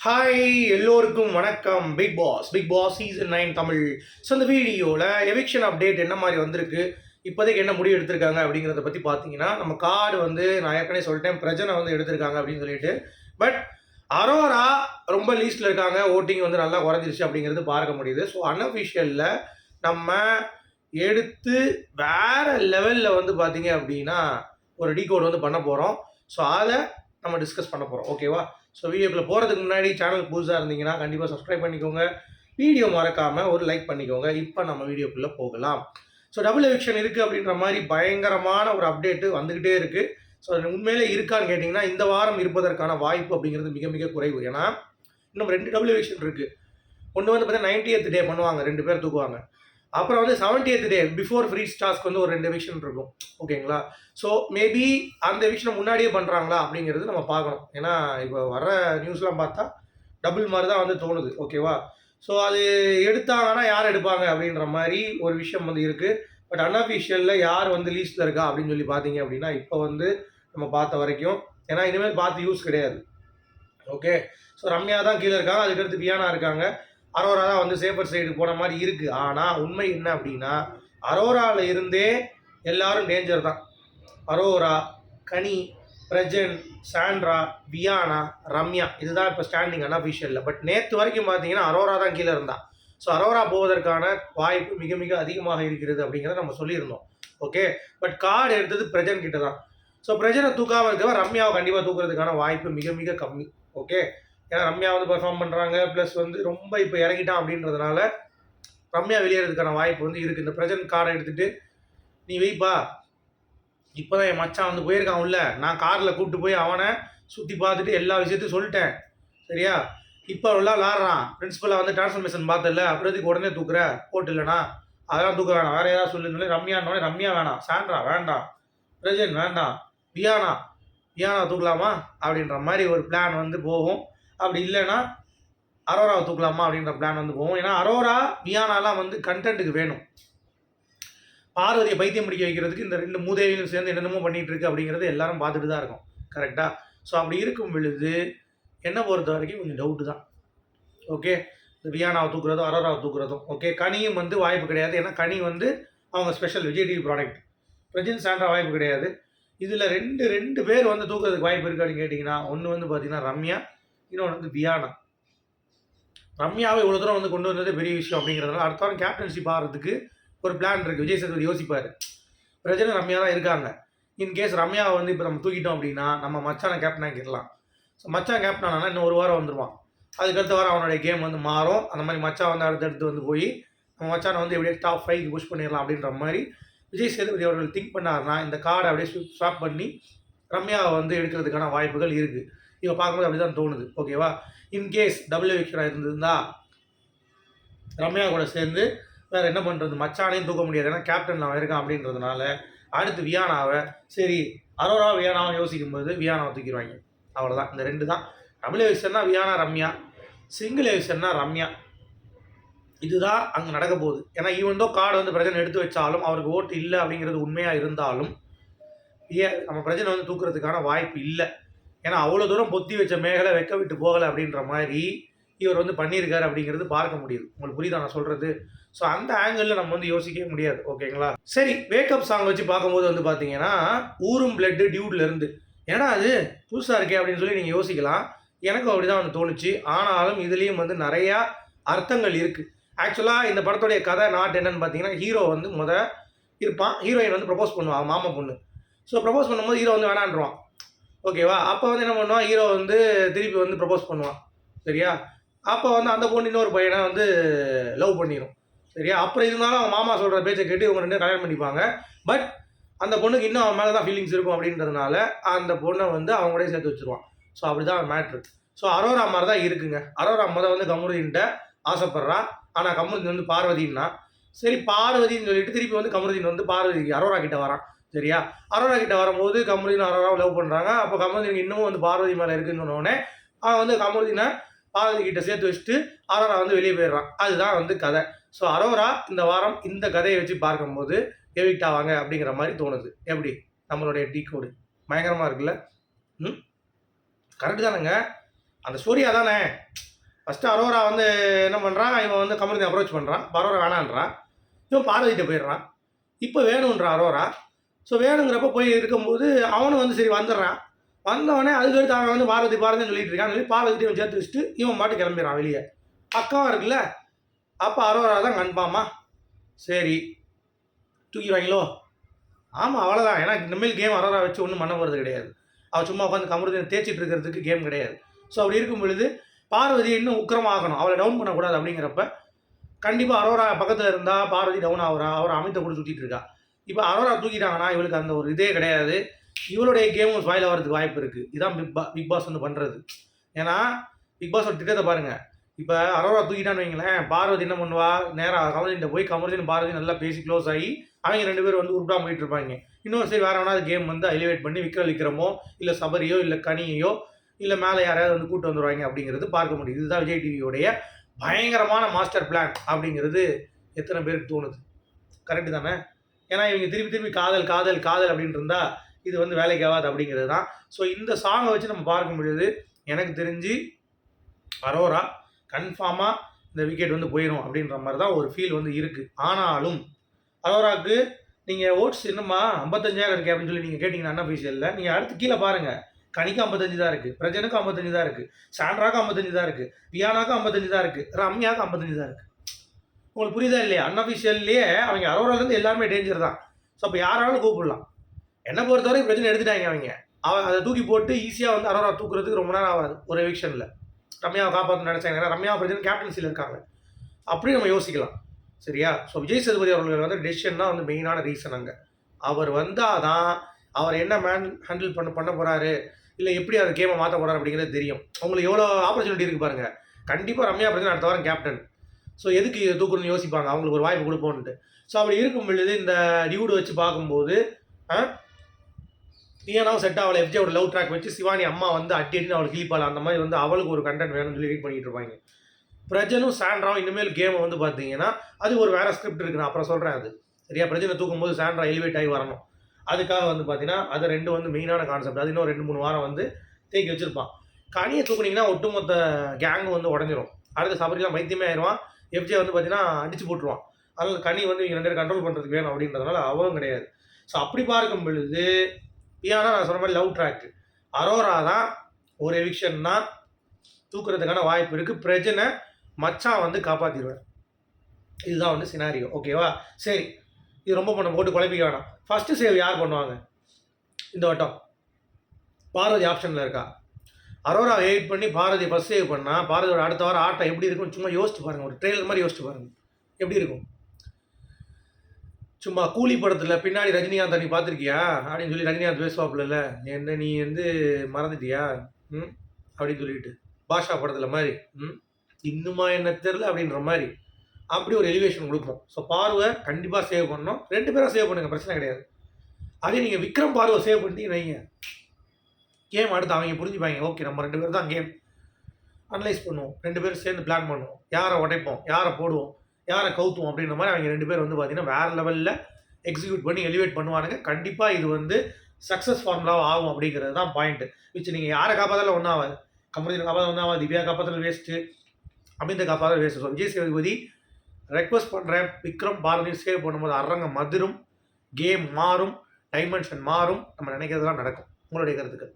Hi எல்லோருக்கும் வணக்கம். Bigg Boss Bigg Boss season nine Tamil. So இந்த வீடியோவில் எவிக்ஷன் அப்டேட் என்ன மாதிரி வந்திருக்கு இப்போதைக்கு என்ன முடிவு எடுத்திருக்காங்க அப்படிங்கிறத பற்றி பார்த்தீங்கன்னா நம்ம கார்டு வந்து நான் ஏற்கனவே சொல்லிட்டேன் பிரஜனை வந்து எடுத்திருக்காங்க அப்படின்னு சொல்லிட்டு. பட் அரோரா ரொம்ப லீஸ்டில் இருக்காங்க ஓட்டிங் வந்து நல்லா குறைஞ்சிருச்சு அப்படிங்கிறது பார்க்க முடியுது. ஸோ அன்அஃபிஷியலில் நம்ம எடுத்து வேறு லெவலில் வந்து பார்த்தீங்க அப்படின்னா ஒரு டீ கோட் வந்து பண்ண போகிறோம் ஸோ அதை நம்ம டிஸ்கஸ் பண்ண போகிறோம் ஓகேவா ஸோ வீடியோக்குள்ள போகிறதுக்கு முன்னாடி சேனல் புதுசாக இருந்தீங்கன்னா கண்டிப்பாக சப்ஸ்கிரைப் பண்ணிக்கோங்க. வீடியோ மறக்காமல் ஒரு லைக் பண்ணிக்கோங்க. இப்போ நம்ம வீடியோக்குள்ளே போகலாம். ஸோ டபுள் எவிக்ஷன் இருக்குது அப்படின்ற மாதிரி பயங்கரமான ஒரு அப்டேட்டு வந்துக்கிட்டே இருக்குது ஸோ உண்மையிலே இருக்கான்னு கேட்டிங்கன்னா இந்த வாரம் இருப்பதற்கான வாய்ப்பு அப்படிங்கிறது மிக மிக குறைவு. ஏன்னா இன்னும் ரெண்டு டபுள் எவிக்ஷன் இருக்குது ஒன்று வந்து பார்த்தீங்கன்னா நைன்டியத் டே பண்ணுவாங்க. ரெண்டு பேர் தூக்குவாங்க. அப்புறம் வந்து செவன்டியத் டே பிஃபோர் ஃப்ரீ ஸ்டாஸ்க்கு வந்து ஒரு ரெண்டு எவிக்ஷன் இருக்கும். ஓகேங்களா ஸோ மேபி அந்த விஷயம் முன்னாடியே பண்ணுறாங்களா அப்படிங்கிறது நம்ம பார்க்கணும். ஏன்னா இப்போ வர நியூஸ்லாம் பார்த்தா டபுள் மாதிரி தான் வந்து தோணுது. ஓகேவா ஸோ அது எடுத்தாங்கன்னா யார் எடுப்பாங்க அப்படின்ற மாதிரி ஒரு விஷயம் வந்து இருக்குது பட் அன்அஃபிஷியலில் யார் வந்து லீஸ்ட்டில் இருக்கா அப்படின்னு சொல்லி பார்த்தீங்க அப்படின்னா இப்போ வந்து நம்ம பார்த்த வரைக்கும் ஏன்னா இனிமேல் பார்த்து யூஸ் கிடையாது. ஓகே ஸோ ரம்யா தான் கீழே இருக்காங்க. அதுக்கடுத்து பியானா இருக்காங்க. அரோரா தான் வந்து சேஃபர் சைடு போன மாதிரி இருக்குது ஆனால் உண்மை என்ன அப்படின்னா அரோராவில் இருந்தே எல்லாரும் டேஞ்சர் தான். அரோரா கனி பிரஜன் சாண்ட்ரா வியானா ரம்யா இதுதான் இப்போ ஸ்டாண்டிங் அன்அஃபிஷியலில் பட் நேற்று வரைக்கும் பார்த்தீங்கன்னா அரோரா தான் கீழே இருந்தா. ஸோ அரோரா போவதற்கான வாய்ப்பு மிக மிக அதிகமாக இருக்கிறது அப்படிங்கிறத நம்ம சொல்லியிருந்தோம். ஓகே பட் கார்டு எடுத்தது பிரஜன் கிட்ட தான் ஸோ பிரஜனை தூக்காமல் இருக்கவன் ரம்யாவை கண்டிப்பாக தூக்குறதுக்கான வாய்ப்பு மிக மிக கம்மி. ஓகே ஏன்னா ரம்யா வந்து பெர்ஃபார்ம் பண்ணுறாங்க ப்ளஸ் வந்து ரொம்ப இப்போ இறங்கிட்டான் அப்படின்றதுனால ரம்யா வெளியேறதுக்கான வாய்ப்பு வந்து இருக்குது இந்த பிரஜன் கார்டை எடுத்துகிட்டு நீ வைப்பா இப்போ தான் என் மச்சான் வந்து போயிருக்கான் உள்ள நான் காரில் கூப்பிட்டு போய் அவனை சுற்றி பார்த்துட்டு எல்லா விஷயத்தையும் சொல்லிட்டேன். சரியா? இப்போ உள்ள விளாட்றான் பிரின்ஸிபலாக வந்து டிரான்ஸ்ஃபர்மேஷன் பார்த்தல அப்புறத்துக்கு உடனே தூக்குற. போட்டு இல்லைனா அதெல்லாம் தூக்க வேணாம். வேறு ஏதாவது சொல்லுன்னு ரம்யான்னு ரம்யா வேணாம். சாண்ட்ரா வேண்டாம். பிரஜன் வேண்டாம். வியானா வியானா தூக்கலாமா? அப்படின்ற மாதிரி ஒரு பிளான் வந்து போகும். அப்படி இல்லைன்னா அரோராவை தூக்கலாமா அப்படின்ற பிளான் வந்து போவோம் ஏன்னா அரோரா வியானாலாம் வந்து கண்டென்ட்டுக்கு வேணும். பார்வதியை பைத்தியம் பிடிக்க வைக்கிறதுக்கு இந்த ரெண்டு மூதேவியும் சேர்ந்து என்னென்னமோ பண்ணிட்டு இருக்கு அப்படிங்கிறது எல்லாரும் பார்த்துட்டு தான் இருக்கும். கரெக்டாக ஸோ அப்படி இருக்கும் பொழுது என்னை பொறுத்த வரைக்கும் கொஞ்சம் டவுட்டு தான். ஓகே இந்த வியானாவை தூக்குறதும் அரோராவை தூக்குறதும். ஓகே கனியும் வந்து வாய்ப்பு கிடையாது. ஏன்னா கனி வந்து அவங்க special Vijay TV product Prajin Santa வாய்ப்பு கிடையாது. இதில் ரெண்டு ரெண்டு பேர் வந்து தூக்குறதுக்கு வாய்ப்பு இருக்கு அப்படின்னு கேட்டிங்கன்னா ஒன்று வந்து பார்த்தீங்கன்னா ரம்யா இன்னொன்று வந்து வியானா. ரம்யாவை இவ்வளோ தூரம் வந்து கொண்டு வந்ததே பெரிய விஷயம் அப்படிங்கிறதுனால அடுத்த வாரம் கேப்டன்ஷிப் ஆகிறதுக்கு ஒரு பிளான் இருக்குது விஜய் சேதுபதி யோசிப்பார். பிரஜனை ரம்யா தான் இருக்காங்க. இன்கேஸ் ரம்யாவை வந்து இப்போ நம்ம தூக்கிட்டோம் அப்படின்னா நம்ம மச்சானை கேப்டன் ஆக்கிடலாம். ஸோ மச்சான் கேப்டன் ஆனால் இன்னும் ஒரு வாரம் வந்துடுவான் அதுக்கடுத்த வாரம் அவனுடைய கேம் வந்து மாறும். அந்த மாதிரி மச்சான் வந்து அடுத்தடுத்து வந்து போய் நம்ம மச்சானை வந்து எப்படியே டாப் ஃபைவ்க்கு புஷ் பண்ணிடலாம் அப்படின்ற மாதிரி விஜய் சேதுபதி அவர்கள் திங்க் பண்ணாருன்னா இந்த கார்டை அப்படியே ஸ்வாப் பண்ணி ரம்யாவை வந்து எடுக்கிறதுக்கான வாய்ப்புகள் இருக்குது இப்போ பார்க்கும்போது அப்படி தான் தோணுது ஓகேவா இன்கேஸ் டபுள்யூ விக்ரா இருந்திருந்தா ரம்யா கூட சேர்ந்து வேறு என்ன பண்ணுறது மச்சானையும் தூக்க முடியாது. ஏன்னா கேப்டன் அவன் இருக்கான் அப்படின்றதுனால அடுத்து வியானாவை சரி அரோரா வியானாவை யோசிக்கும் போது வியானாவை தூக்கிடுவாங்க. அவ்வளோதான் இந்த ரெண்டு தான். டபுள்யூ எவிஷன்னா வியானா ரம்யா. சிங்கிள் எவிஷன்னா ரம்யா. இதுதான் அங்கே நடக்க போகுது. ஏன்னா ஈவன் தோ கார்டு வந்து பிரச்சனை எடுத்து வச்சாலும் அவருக்கு ஓட்டு இல்லை அப்படிங்கிறது உண்மையாக இருந்தாலும் ஏன் நம்ம பிரச்சனை வந்து தூக்குறதுக்கான வாய்ப்பு இல்லை. ஏன்னா அவ்வளோ தூரம் பொத்தி வச்ச மேகலை வைக்க விட்டு போகலை அப்படின்ற மாதிரி இவர் வந்து பண்ணியிருக்காரு அப்படிங்கிறது பார்க்க முடியுது. உங்களுக்கு புரியுதா நான் சொல்கிறது ஸோ அந்த ஆங்கிளில் நம்ம வந்து யோசிக்கவே முடியாது. ஓகேங்களா சரி வேக்கப் சாங் வச்சு பார்க்கும்போது வந்து பார்த்தீங்கன்னா ஊரும் பிளட்டு டியூட்லேருந்து ஏன்னா அது புதுசாக இருக்கே அப்படின்னு சொல்லி நீங்கள் யோசிக்கலாம். எனக்கும் அப்படி தான் வந்து தோணுச்சு. ஆனாலும் இதுலேயும் வந்து நிறையா அர்த்தங்கள் இருக்குது ஆக்சுவலாக இந்த படத்துடைய கதை நாட் என்னன்னு பார்த்தீங்கன்னா ஹீரோ வந்து முத இருப்பான். ஹீரோயின் வந்து ப்ரப்போஸ் பண்ணுவான். மாமா பொண்ணு. ஸோ ப்ரப்போஸ் பண்ணும்போது ஹீரோ வந்து வேணான்றான் ஓகேவா? அப்போ வந்து என்ன பண்ணுவான்? ஹீரோ வந்து திருப்பி வந்து ப்ரப்போஸ் பண்ணுவான். சரியா? அப்போ வந்து அந்த பொண்ணு இன்னொரு பையனை வந்து லவ் பண்ணிடும் சரியா? அப்புறம் இருந்தாலும் அவங்க மாமா சொல்கிற பேச்சை கேட்டு இவங்க ரெண்டு கல்யாணம் பண்ணிப்பாங்க. பட் அந்த பொண்ணுக்கு இன்னும் அவன் மேலே தான் ஃபீலிங்ஸ் இருக்கும் அப்படின்றதுனால அந்த பொண்ணை வந்து அவங்க கூட சேர்த்து வச்சிருவான். ஸோ அப்படி தான் மேட்ரு ஸோ அரோரா மாதிரி தான் இருக்குங்க. அரோரா முத வந்து கமருதீன்ட்ட ஆசைப்படுறா. ஆனால் கமருதீன் வந்து பார்வதின்னா சரி பார்வதின்னு சொல்லிட்டு திருப்பி வந்து கமருதீன் வந்து பார்வதிக்கு அரோரா கிட்ட வரான். சரியா? அரோரா கிட்ட வரும்போது கமருதீன் அரோராவை லவ் பண்ணுறாங்க அப்போ கமருதீன் இன்னமும் வந்து பார்வதி மேலே இருக்குன்னு சொன்னோடனே அவன் வந்து கமருதீனை பார்வதி கிட்ட சேர்த்து வச்சுட்டு அரோரா வந்து வெளியே போயிடுறான். அதுதான் வந்து கதை. ஸோ அரோரா இந்த வாரம் இந்த கதையை வச்சு பார்க்கும்போது எவிக்ட் ஆவாங்க அப்படிங்கிற மாதிரி தோணுது. எப்படி? நம்மளுடைய டீ கோடு பயங்கரமாக இருக்குல்ல? ம்? கரெக்டு தானேங்க. அந்த ஸ்டோரி தானே? ஃபஸ்ட்டு அரோரா வந்து என்ன பண்ணுறான் இவன் வந்து கமருதி அப்ரோச் பண்ணுறான் அரோரா வேணான்றான். இவன் பார்வதிட்ட போயிடுறான். இப்போ வேணுன்றான் அரோரா ஸோ வேணுங்கிறப்ப போய் இருக்கும்போது அவனும் வந்து சரி வந்துடுறான். வந்தவொடனே அதுக்கடுத்து அவன் வந்து பார்வதி பாரதின்னு சொல்லிட்டு இருக்கான் சொல்லி பார்வதி இவன் சேர்த்து வச்சுட்டு இவன் பாட்டு கிளம்பிடுறான் வெளியே. பக்கமாக இருக்குல்ல? அப்போ அரோரா தான் கன்ஃபார்மா? சரி. தூக்கிடுவாங்களோ? ஆமாம் அவ்வளோதான் ஏன்னா இனிமேல் கேம் அரோரா வச்சு ஒன்றும் பண்ண போகிறது கிடையாது. அவள் சும்மா உட்காந்து கமருதி தேய்ச்சிட்டு இருக்கிறதுக்கு கேம் கிடையாது. ஸோ அப்படி இருக்கும் பொழுது பார்வதி இன்னும் உக்கிரமாகணும். அவளை டவுன் பண்ணக்கூடாது அப்படிங்கிறப்ப கண்டிப்பாக அரோரா பக்கத்தில் இருந்தால் பார்வதி டவுன் ஆகுறா. அவர் அமைத்த கூட சுற்றிட்டு இருக்கா. இப்போ அரோரா தூக்கிட்டாங்கன்னா இவளுக்கு அந்த ஒரு இதே கிடையாது. இவளுடைய கேமும் ஸ்பாயில் ஆகிறதுக்கு வாய்ப்பு இருக்குது இதான் பிக் பா பிக் பாஸ் வந்து பண்ணுறது ஏன்னா பிக் பாஸோட திட்டத்தை பாருங்கள் இப்போ அரோரா தூக்கிட்டான்னு வைங்களேன் பார்வதி என்ன பண்ணுவா? நேராக கமலின்ட்ட போய் கமலின் பார்வதி நல்லா பேசி க்ளோஸ் ஆகி அவங்க ரெண்டு பேரும் வந்து உருப்படாம போயிட்டு இருப்பாங்க. இன்னொரு சரி வேறு வேணாவது கேம் வந்து எலிவேட் பண்ணி விக்ரம் விக்ரமோ இல்லை சபரியோ இல்லை கனியையோ இல்லை மேலே யாரையாவது வந்து கூட்டு வந்துடுவாங்க அப்படிங்கிறது பார்க்க முடியுது. இதுதான் விஜய் டிவியோடைய பயங்கரமான மாஸ்டர் பிளான் அப்படிங்கிறது எத்தனை பேருக்கு தோணுது? கரெக்டு தானே? ஏன்னா இவங்க திருப்பி திருப்பி காதல் காதல் காதல் அப்படின்னு இருந்தால் இது வந்து வேலைக்கு ஆகாது அப்படிங்கிறது தான் ஸோ இந்த சாங்கை வச்சு நம்ம பார்க்க முடியுது. எனக்கு தெரிஞ்சு அரோரா கன்ஃபார்மாக இந்த விக்கெட் வந்து போயிடும் அப்படின்ற மாதிரி தான் ஒரு ஃபீல் வந்து இருக்குது ஆனாலும் அரோராவுக்கு நீங்கள் ஓட்ஸ் என்னம்மா ஐம்பத்தஞ்சாயிரம் இருக்கு அப்படின்னு சொல்லி நீங்கள் கேட்டிங்கன்னா அன்அஃபீஷியலில் நீங்கள் அடுத்து கீழே பாருங்கள் கனிக்கு ஐம்பத்தஞ்சு தான் இருக்குது பிரஜனுக்கு ஐம்பத்தஞ்சு தான் இருக்குது சாண்ட்ராக்கு ஐம்பத்தஞ்சு தான் இருக்குது வியானாக்கு ஐம்பத்தஞ்சு தான் இருக்குது ரம்யாவுக்கு ஐம்பத்தஞ்சு தான் இருக்குது உங்களுக்கு புரியுதா இல்லையா? அன்அஃபிஷியல்லையே அவங்க அரோராலேருந்து எல்லாருமே டேஞ்சர் தான். ஸோ அப்போ யாராலும் கூப்பிடலாம். என்னை பொறுத்தவரை பிரச்சனை எடுத்துட்டாங்க அவங்க. அவ அதை தூக்கி போட்டு ஈஸியாக வந்து அரோரா தூக்குறதுக்கு ரொம்ப நேரம் ஆகாது. ஒரு எவிக்ஷனில் ரம்யாவை காப்பாற்ற நினச்சாங்க ஏன்னா ரம்யா பிரச்சனை கேப்டன்சியில் இருக்காங்க. அப்படி நம்ம யோசிக்கலாம். சரியா? ஸோ விஜய் சேதுபதி அவர்கள் வந்து டெசிஷன் தான் வந்து மெயினான ரீசன் அங்கே. அவர் வந்தால் தான் அவர் என்ன மேன் ஹேண்டில் பண்ண பண்ண போகிறாரு இல்லை எப்படி அவர் கேமை மாற்ற போகிறார் அப்படிங்கிறது தெரியும். உங்களுக்கு எவ்வளோ ஆப்பர்ச்சுனிட்டி இருக்குது பாருங்கள் கண்டிப்பாக ரம்யா பிரச்சனை அடுத்த வாரம் கேப்டன் ஸோ எதுக்கு தூக்கணும்னு யோசிப்பாங்க? அவங்களுக்கு ஒரு வாய்ப்பு கொடுப்போன்ட்டு ஸோ அப்படி இருக்கும் பொழுது இந்த டியூடு வச்சு பார்க்கும்போது ஏனாவும் செட் ஆகலை. எஃப்ஜியோட லவ் ட்ராக் வச்சு சிவானி அம்மா வந்து அட்டி அட்டின்னு அவளுக்கு கிளிப்பாள் அந்த மாதிரி வந்து அவளுக்கு ஒரு கண்டென்ட் வேணும்னு சொல்லி ரீட் பண்ணிட்டு இருப்பாங்க. பிரஜனும் சாண்ட்ராவும் இனிமேல் கேமை வந்து பார்த்தீங்கன்னா அது ஒரு வேற ஸ்கிரிப்ட் இருக்கு நான் அப்புறம் சொல்கிறேன் அது. சரியா? பிரஜனை தூக்கும்போது சாண்ட்ரா எலிவேட் ஆகி வரணும். அதுக்காக வந்து பார்த்தீங்கன்னா அது ரெண்டு வந்து மெயினான கான்செப்ட் அது இன்னும் ரெண்டு மூணு வாரம் வந்து தேக்கி வச்சிருப்பான். கனியை தூக்குனீங்கன்னா ஒட்டுமொத்த கேங்கும் வந்து உடஞ்சிரும். அடுத்த சபரிலாம் வைத்தியமே ஆயிடுவான் எஃப்ஜே வந்து பார்த்தீங்கன்னா அடிச்சு போட்டுருவான். அதனால் கனி வந்து இவங்க ரெண்டு பேரும் கண்ட்ரோல் பண்ணுறதுக்கு வேணும் அப்படின்றதுனால அவரும் கிடையாது. ஸோ அப்படி பார்க்கும் பொழுது பியானா நான் சொன்ன மாதிரி லவ் ட்ராக் அரோரா தான் ஒரு எவிக்ஷன்னா தூக்குறதுக்கான வாய்ப்பு இருக்குது பிரஜனை மச்சான் வந்து காப்பாற்றிடுவேன் இதுதான் வந்து சினாரியோ ஓகேவா சரி. இது ரொம்ப பண்ண போட்டு குழப்பிக்க வேணாம். ஃபஸ்ட்டு சேவ் யார் பண்ணுவாங்க? இந்த வட்டம். பார்வதி ஆப்ஷனில் இருக்கா? அரோரா எயிட் பண்ணி பாரதி ஃபஸ்ட் சேவ் பண்ணால் பாரதியோட அடுத்த வாரம் ஆட்டம் எப்படி இருக்கும் சும்மா யோசிச்சு பாருங்கள் ஒரு ட்ரெயிலர் மாதிரி யோசிச்சு பாருங்கள் எப்படி இருக்கும்? சும்மா கூலி படத்தில் பின்னாடி ரஜினிகாந்த் நீ பார்த்துருக்கியா? அப்படின்னு சொல்லி ரஜினிகாந்த் பேசுவாப்புல என்ன நீ வந்து மறந்துட்டியா? ம்? அப்படின்னு சொல்லிட்டு பாஷா படத்தில் மாதிரி ம் இன்னுமா என்ன தெரில அப்படின்ற மாதிரி. அப்படி ஒரு எலிவேஷன் கொடுப்போம். ஸோ பார்வை கண்டிப்பாக சேவ் பண்ணணும். ரெண்டு பேரும் சேவ் பண்ணுங்க பிரச்சனை கிடையாது. அதே நீங்கள் விக்ரம் பார்வை சேவ் பண்ணிட்டீங்க வைங்க. கேம் அடுத்து அவங்க புரிஞ்சுப்பாங்க. ஓகே நம்ம ரெண்டு பேரும் தான் கேம் அனலைஸ் பண்ணுவோம். ரெண்டு பேரும் சேர்ந்து பிளான் பண்ணுவோம். யாரை உடைப்போம்? யாரை போடுவோம்? யாரை கவுத்துவோம்? அப்படின்ற மாதிரி அவங்க ரெண்டு பேர் வந்து பார்த்தீங்கன்னா வேறு லெவலில் எக்ஸிக்யூட் பண்ணி எலிவேட் பண்ணுவானுங்க. கண்டிப்பாக இது வந்து சக்ஸஸ் ஃபார்முலாவாக ஆகும் அப்படிங்கிறது தான் பாயிண்ட் விச் நீங்கள் யாரை காப்பாத்தாலும் ஒன்றும் ஆகாது. கமருதீன் காப்பாற்ற ஒன்றும் ஆகாது. திவ்யா காப்பாற்றல் வேஸ்ட்டு அமிந்த காப்பாற்றல் waste so Vijay Sethupathi request பண்ணுறேன் விக்ரம் பாரதி சேவ் பண்ணும்போது அரங்கம் மதுரும் கேம் மாறும் டைமென்ஷன் மாறும். நம்ம நினைக்கிறதுலாம் நடக்கும். உங்களுடைய கருத்துக்கள்.